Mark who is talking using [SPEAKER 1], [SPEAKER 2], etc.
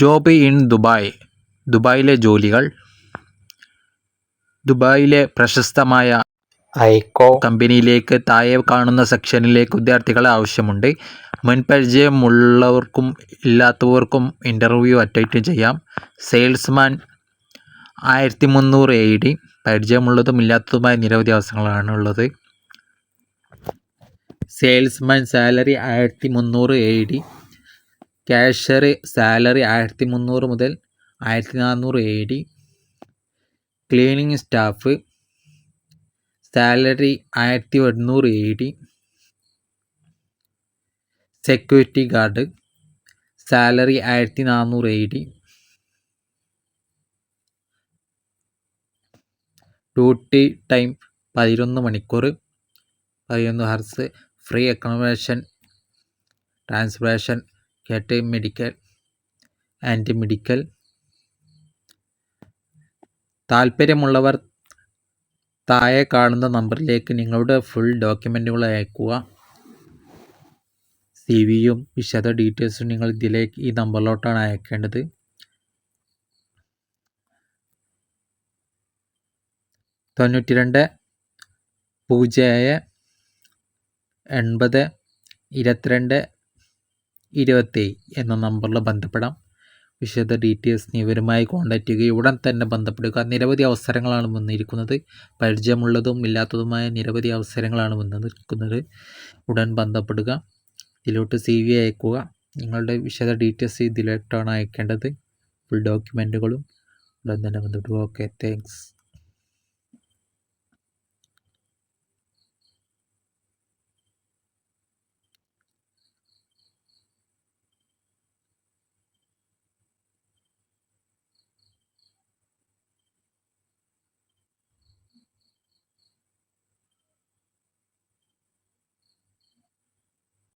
[SPEAKER 1] Job in Dubai. ദുബായിലെ ജോലികൾ. ദുബായിലെ പ്രശസ്തമായ
[SPEAKER 2] ഐക്കോ
[SPEAKER 1] കമ്പനിയിലേക്ക് താഴെ കാണുന്ന സെക്ഷനിലേക്ക് വിദ്യാർത്ഥികളെ ആവശ്യമുണ്ട്. മുൻപരിചയമുള്ളവർക്കും ഇല്ലാത്തവർക്കും ഇന്റർവ്യൂ അറ്റൻഡ് ചെയ്യാം. സെയിൽസ്മാൻ ആയിരത്തി മുന്നൂറ് എ ഡി. പരിചയമുള്ളതും ഇല്ലാത്തതുമായ നിരവധി അവസരങ്ങളാണ് ഉള്ളത്. സെയിൽസ്മാൻ സാലറി ആയിരത്തി മുന്നൂറ് എ ഡി. ക്യാഷ്യർ സാലറി ആയിരത്തി മുന്നൂറ് മുതൽ ആയിരത്തി നാനൂറ് A D. Cleaning staff salary ആയിരത്തി എണ്ണൂറ് A D. Security guard salary ആയിരത്തി നാനൂറ് എ ഡി. ഡ്യൂട്ടി ടൈം പതിനൊന്ന് മണിക്കൂർ. പതിനൊന്ന് ഹർസ് ഫ്രീ അക്കോമഡേഷൻ ട്രാൻസ്പോർട്ടേഷൻ കേട്ട് മെഡിക്കൽ ആൻഡ് മെഡിക്കൽ താല്പര്യമുള്ളവർ താഴെ കാണുന്ന നമ്പറിലേക്ക് നിങ്ങളുടെ ഫുൾ ഡോക്യുമെന്റുകൾ അയക്കുക. സി വിയും വിശദ ഡീറ്റെയിൽസും നിങ്ങൾ ഇതിലേക്ക് ഈ നമ്പറിലോട്ടാണ് അയക്കേണ്ടത്. തൊണ്ണൂറ്റി രണ്ട് പൂജ്യം ഏഴ് എൺപത് ഇരുപത്തിരണ്ട് ഇരുപത്തേഴ് എന്ന നമ്പറിൽ ബന്ധപ്പെടാം. വിശദ ഡീറ്റെയിൽസ് ഇവരുമായി കോൺടാക്റ്റ് ചെയ്യുക ഉടൻ തന്നെ ബന്ധപ്പെടുക. നിരവധി അവസരങ്ങളാണ് വന്നിരിക്കുന്നത്. പരിചയമുള്ളതും ഇല്ലാത്തതുമായ നിരവധി അവസരങ്ങളാണ് വന്നിരിക്കുന്നത്. ഉടൻ ബന്ധപ്പെടുക. ഇതിലോട്ട് സി വി അയക്കുക. നിങ്ങളുടെ വിശദ ഡീറ്റെയിൽസ് ഇതിലോട്ടാണ് അയക്കേണ്ടത്. ഫുൾ ഡോക്യുമെന്റുകളും ഉടൻ തന്നെ ബന്ധപ്പെടുക ഓക്കെ താങ്ക്സ്